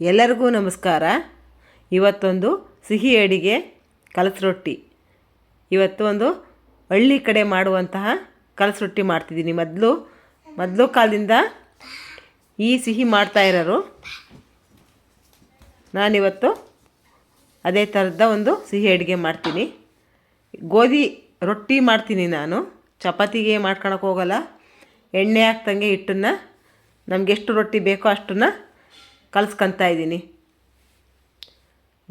ಎಲ್ಲರಿಗೂ ನಮಸ್ಕಾರ. ಇವತ್ತೊಂದು ಸಿಹಿ ಅಡಿಗೆ ಕಲಸ ರೊಟ್ಟಿ. ಇವತ್ತು ಒಂದು ಹಳ್ಳಿ ಕಡೆ ಮಾಡುವಂತಹ ಕಲಸ ರೊಟ್ಟಿ ಮಾಡ್ತಿದ್ದೀನಿ. ಮೊದಲು ಮೊದಲು ಕಾಲದಿಂದ ಈ ಸಿಹಿ ಮಾಡ್ತಾ ಇರೋರು ನಾನಿವತ್ತು ಅದೇ ಥರದ ಒಂದು ಸಿಹಿ ಅಡುಗೆ ಮಾಡ್ತೀನಿ. ಗೋಧಿ ರೊಟ್ಟಿ ಮಾಡ್ತೀನಿ ನಾನು. ಚಪಾತಿಗೆ ಮಾಡ್ಕೊಳಕ್ಕೆ ಹೋಗಲ್ಲ. ಎಣ್ಣೆ ಹಾಕ್ದಂಗೆ ಹಿಟ್ಟನ್ನು ನಮಗೆಷ್ಟು ರೊಟ್ಟಿ ಬೇಕೋ ಅಷ್ಟನ್ನು ಕಲಸ್ಕೊತಾ ಇದ್ದೀನಿ.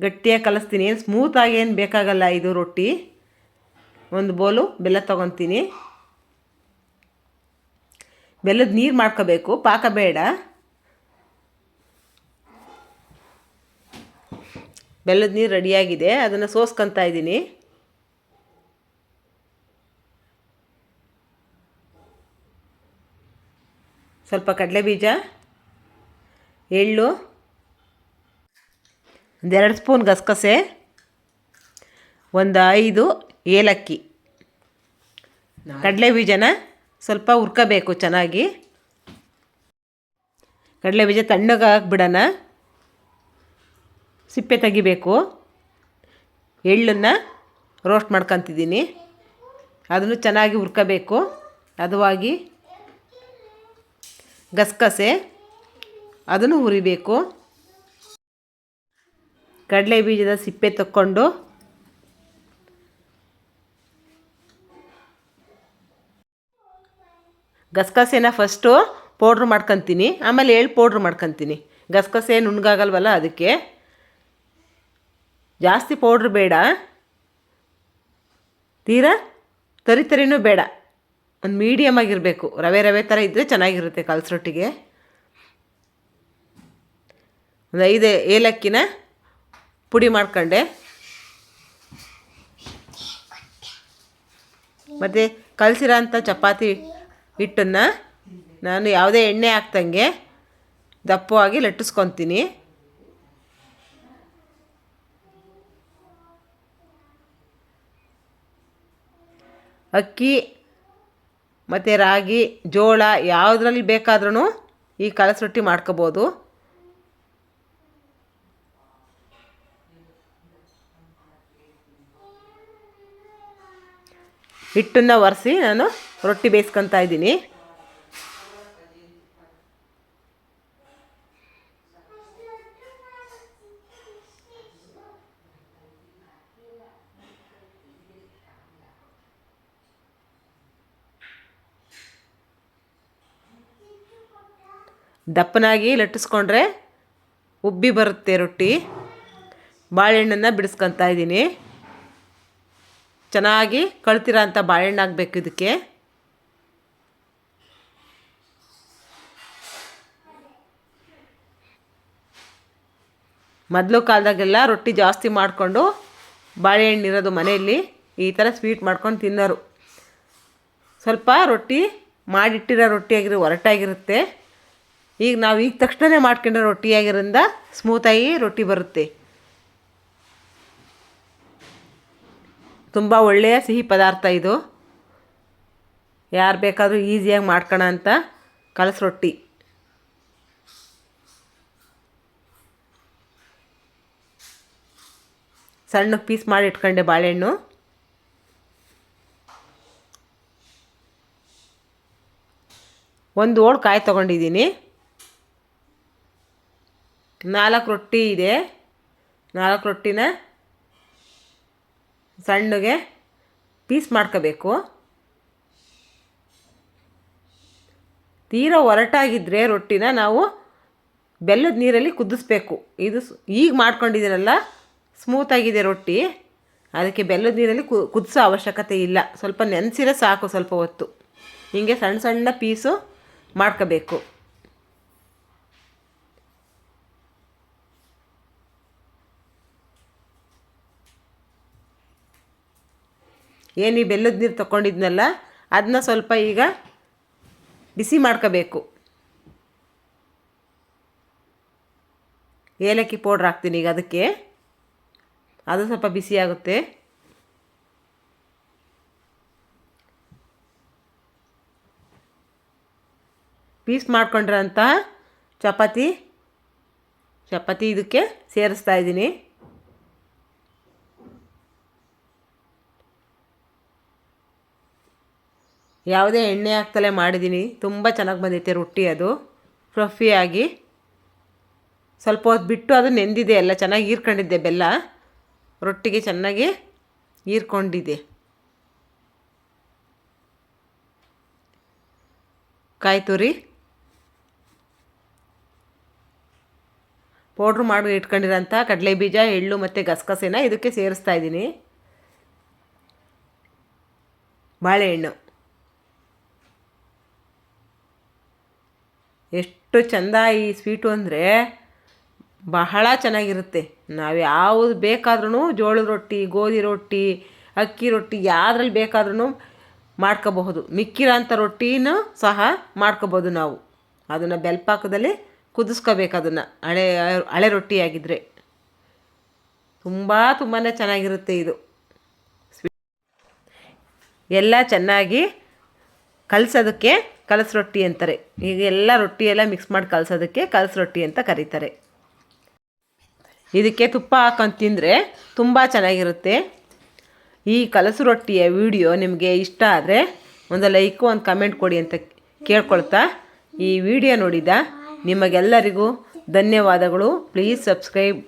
ಗಟ್ಟಿಯಾಗಿ ಕಲಿಸ್ತೀನಿ. ಏನು ಸ್ಮೂತಾಗಿ ಏನು ಬೇಕಾಗಲ್ಲ ಇದು ರೊಟ್ಟಿ. ಒಂದು ಬೋಲು ಬೆಲ್ಲ ತೊಗೊತೀನಿ. ಬೆಲ್ಲದ ನೀರು ಮಾಡ್ಕೋಬೇಕು. ಪಾಕ ಬೇಡ. ಬೆಲ್ಲದ ನೀರು ರೆಡಿಯಾಗಿದೆ ಅದನ್ನು ಸೋಸ್ಕೊತಾ ಇದ್ದೀನಿ. ಸ್ವಲ್ಪ ಕಡಲೆಬೀಜ. ಎಳ್ಳು, ಒಂದೆರಡು ಸ್ಪೂನ್ ಗಸಗಸೆ, ಒಂದು ಐದು ಏಲಕ್ಕಿ. ಕಡಲೆ ಬೀಜನ ಸ್ವಲ್ಪ ಹುರ್ಕೋಬೇಕು ಚೆನ್ನಾಗಿ. ಕಡಲೆ ಬೀಜ ತಣ್ಣಗೆ ಹಾಕ್ಬಿಡೋಣ ಸಿಪ್ಪೆ ತೆಗಿಬೇಕು. ಎಳ್ಳನ್ನು ರೋಸ್ಟ್ ಮಾಡ್ಕೊತಿದ್ದೀನಿ. ಅದನ್ನು ಚೆನ್ನಾಗಿ ಹುರ್ಕೋಬೇಕು. ಅದುವಾಗಿ ಗಸಗಸೆ ಅದನ್ನು ಹುರಿಬೇಕು. ಕಡಲೆ ಬೀಜದ ಸಿಪ್ಪೆ ತಕ್ಕೊಂಡು. ಗಸಗಸೆನ ಫಸ್ಟು ಪೌಡ್ರ್ ಮಾಡ್ಕೊತೀನಿ. ಆಮೇಲೆ ಎಳ್ಳು ಪೌಡ್ರ್ ಮಾಡ್ಕೊತೀನಿ. ಗಸಗಸೆ ನುಣ್ಗಾಗಲ್ವಲ್ಲ ಅದಕ್ಕೆ. ಜಾಸ್ತಿ ಪೌಡ್ರ್ ಬೇಡ. ತೀರಾ ತರಿ ತರಿನೂ ಬೇಡ. ಒಂದು ಮೀಡಿಯಮ್ ಆಗಿರಬೇಕು. ರವೆ ರವೆ ಥರ ಇದ್ದರೆ ಚೆನ್ನಾಗಿರುತ್ತೆ ಕಲ್ಸರೊಟ್ಟಿಗೆ. ಒಂದು ಐದು ಏಲಕ್ಕಿನ ಪುಡಿ ಮಾಡ್ಕೊಂಡೆ. ಮತ್ತು ಕಲಸಿರೋ ಅಂಥ ಚಪಾತಿ ಹಿಟ್ಟನ್ನು ನಾನು ಯಾವುದೇ ಎಣ್ಣೆ ಹಾಕ್ದಂಗೆ ದಪ್ಪವಾಗಿ ಲಟ್ಟಿಸ್ಕೊತೀನಿ. ಅಕ್ಕಿ ಮತ್ತು ರಾಗಿ, ಜೋಳ ಯಾವುದ್ರಲ್ಲಿ ಬೇಕಾದ್ರೂ ಈ ಕಲಸ ರೊಟ್ಟಿ ಮಾಡ್ಕೋಬೋದು. ಹಿಟ್ಟನ್ನು ಒರೆಸಿ ನಾನು ರೊಟ್ಟಿ ಬೇಯಿಸ್ಕೊತಾ ಇದ್ದೀನಿ. ದಪ್ಪನಾಗಿ ಲಟ್ಟಿಸ್ಕೊಂಡ್ರೆ ಉಬ್ಬಿ ಬರುತ್ತೆ ರೊಟ್ಟಿ. ಬಾಳೆಹಣ್ಣನ್ನು ಬಿಡಿಸ್ಕೊತಾ ಇದ್ದೀನಿ. ಚೆನ್ನಾಗಿ ಕಳ್ತಿರೋ ಅಂತ ಬಾಳೆಹಣ್ಣು ಹಾಕ್ಬೇಕು ಇದಕ್ಕೆ. ಮೊದಲು ಕಾಲದಾಗೆಲ್ಲ ರೊಟ್ಟಿ ಜಾಸ್ತಿ ಮಾಡಿಕೊಂಡು ಬಾಳೆಹಣ್ಣು ಇರೋದು ಮನೆಯಲ್ಲಿ ಈ ಥರ ಸ್ವೀಟ್ ಮಾಡ್ಕೊಂಡು ತಿನ್ನೋರು. ಸ್ವಲ್ಪ ರೊಟ್ಟಿ ಮಾಡಿಟ್ಟಿರೋ ರೊಟ್ಟಿಯಾಗಿರೋ ಒರಟಾಗಿರುತ್ತೆ ಈಗ ನಾವು ಈಗ ತಕ್ಷಣವೇ ಮಾಡ್ಕೊಂಡಿರೋ ರೊಟ್ಟಿಯಾಗಿರೋದ್ರಿಂದ ಸ್ಮೂತಾಗಿ ರೊಟ್ಟಿ ಬರುತ್ತೆ. ತುಂಬ ಒಳ್ಳೆಯ ಸಿಹಿ ಪದಾರ್ಥ ಇದು. ಯಾರು ಬೇಕಾದರೂ ಈಸಿಯಾಗಿ ಮಾಡ್ಕೋಣ ಅಂತ ಕಲಸ ರೊಟ್ಟಿ. ಸಣ್ಣ ಪೀಸ್ ಮಾಡಿ ಇಟ್ಕೊಂಡೆ ಬಾಳೆಹಣ್ಣು. ಒಂದು ಓಳು ಕಾಯಿ ತೊಗೊಂಡಿದ್ದೀನಿ ನಾಲ್ಕು ರೊಟ್ಟಿ ಇದೆ. ನಾಲ್ಕು ರೊಟ್ಟಿನ ಸಣ್ಣಗೆ ಪೀಸ್ ಮಾಡ್ಕೋಬೇಕು. ತೀರಾ ಒರಟಾಗಿದ್ದರೆ ರೊಟ್ಟಿನ ನಾವು ಬೆಲ್ಲದ ನೀರಲ್ಲಿ ಕುದಿಸ್ಬೇಕು. ಇದು ಈಗ ಮಾಡ್ಕೊಂಡಿದ್ದೀರಲ್ಲ ಸ್ಮೂತಾಗಿದೆ ರೊಟ್ಟಿ. ಅದಕ್ಕೆ ಬೆಲ್ಲದ ನೀರಲ್ಲಿ ಕುದಿಸೋ ಅವಶ್ಯಕತೆ ಇಲ್ಲ. ಸ್ವಲ್ಪ ನೆನೆಸಿರೋ ಸಾಕು ಸ್ವಲ್ಪ ಹೊತ್ತು. ಹೀಗೆ ಸಣ್ಣ ಸಣ್ಣ ಪೀಸು ಮಾಡ್ಕೋಬೇಕು. ಏನು ಈ ಬೆಲ್ಲದ ನೀರು ತಗೊಂಡಿದ್ನಲ್ಲ ಅದನ್ನ ಸ್ವಲ್ಪ ಈಗ ಬಿಸಿ ಮಾಡ್ಕೋಬೇಕು. ಏಲಕ್ಕಿ ಪೌಡ್ರ್ ಹಾಕ್ತೀನಿ ಈಗ ಅದಕ್ಕೆ. ಅದು ಸ್ವಲ್ಪ ಬಿಸಿ ಆಗುತ್ತೆ. ಪೀಸ್ ಮಾಡ್ಕೊಂಡಿರೋಂಥ ಚಪಾತಿ ಚಪಾತಿ ಇದಕ್ಕೆ ಸೇರಿಸ್ತಾ ಇದ್ದೀನಿ. ಯಾವುದೇ ಎಣ್ಣೆ ಹಾಕ್ತಲೇ ಮಾಡಿದ್ದೀನಿ. ತುಂಬ ಚೆನ್ನಾಗಿ ಬಂದೈತೆ ರೊಟ್ಟಿ ಅದು. ಫ್ರಫಿಯಾಗಿ ಸ್ವಲ್ಪ ಹೊತ್ತು ಬಿಟ್ಟು ಅದು ನೆಂದಿದೆ ಎಲ್ಲ, ಚೆನ್ನಾಗಿ ಹೀರ್ಕೊಂಡಿದ್ದೆ ಬೆಲ್ಲ. ರೊಟ್ಟಿಗೆ ಚೆನ್ನಾಗಿ ಹೀರ್ಕೊಂಡಿದೆ ಕಾಯಿ ತುರಿ. ಪೌಡ್ರ್ ಮಾಡಿ ಇಟ್ಕೊಂಡಿರೋಂಥ ಕಡಲೆ ಬೀಜ ಎಳ್ಳು ಮತ್ತು ಗಸಗಸೆನ ಇದಕ್ಕೆ ಸೇರಿಸ್ತಾ ಇದ್ದೀನಿ. ಬಾಳೆಹಣ್ಣು. ಎಷ್ಟು ಚಂದ ಈ ಸ್ವೀಟು ಅಂದರೆ ಬಹಳ ಚೆನ್ನಾಗಿರುತ್ತೆ. ನಾವು ಯಾವುದು ಬೇಕಾದ್ರೂ ಜೋಳದ ರೊಟ್ಟಿ, ಗೋಧಿ ರೊಟ್ಟಿ, ಅಕ್ಕಿ ರೊಟ್ಟಿ ಯಾವ್ದ್ರಲ್ಲಿ ಬೇಕಾದ್ರೂ ಮಾಡ್ಕೋಬಹುದು. ಮಿಕ್ಕಿರೋಂಥ ರೊಟ್ಟಿನೂ ಸಹ ಮಾಡ್ಕೋಬೋದು ನಾವು. ಅದನ್ನು ಬೆಲ್ಪಾಕದಲ್ಲಿ ಕುದಿಸ್ಕೋಬೇಕು ಅದನ್ನು. ಹಳೆ ಹಳೆ ರೊಟ್ಟಿಯಾಗಿದ್ದರೆ ತುಂಬ ತುಂಬಾ ಚೆನ್ನಾಗಿರುತ್ತೆ ಇದು. ಎಲ್ಲ ಚೆನ್ನಾಗಿ ಕಲಸೋದಕ್ಕೆ ಕಲಸ ರೊಟ್ಟಿ ಅಂತಾರೆ. ಈಗ ಎಲ್ಲ ರೊಟ್ಟಿ ಎಲ್ಲ ಮಿಕ್ಸ್ ಮಾಡಿ ಕಲಸೋದಕ್ಕೆ ಕಲಸ ರೊಟ್ಟಿ ಅಂತ ಕರೀತಾರೆ. ಇದಕ್ಕೆ ತುಪ್ಪ ಹಾಕೊಂಡು ತಿಂದರೆ ತುಂಬ ಚೆನ್ನಾಗಿರುತ್ತೆ. ಈ ಕಲಸು ರೊಟ್ಟಿಯ ವಿಡಿಯೋ ನಿಮಗೆ ಇಷ್ಟ ಆದರೆ ಒಂದು ಲೈಕು ಒಂದು ಕಮೆಂಟ್ ಕೊಡಿ ಅಂತ ಕೇಳ್ಕೊಳ್ತಾ ಈ ವಿಡಿಯೋ ನೋಡಿದ ನಿಮಗೆಲ್ಲರಿಗೂ ಧನ್ಯವಾದಗಳು. Please subscribe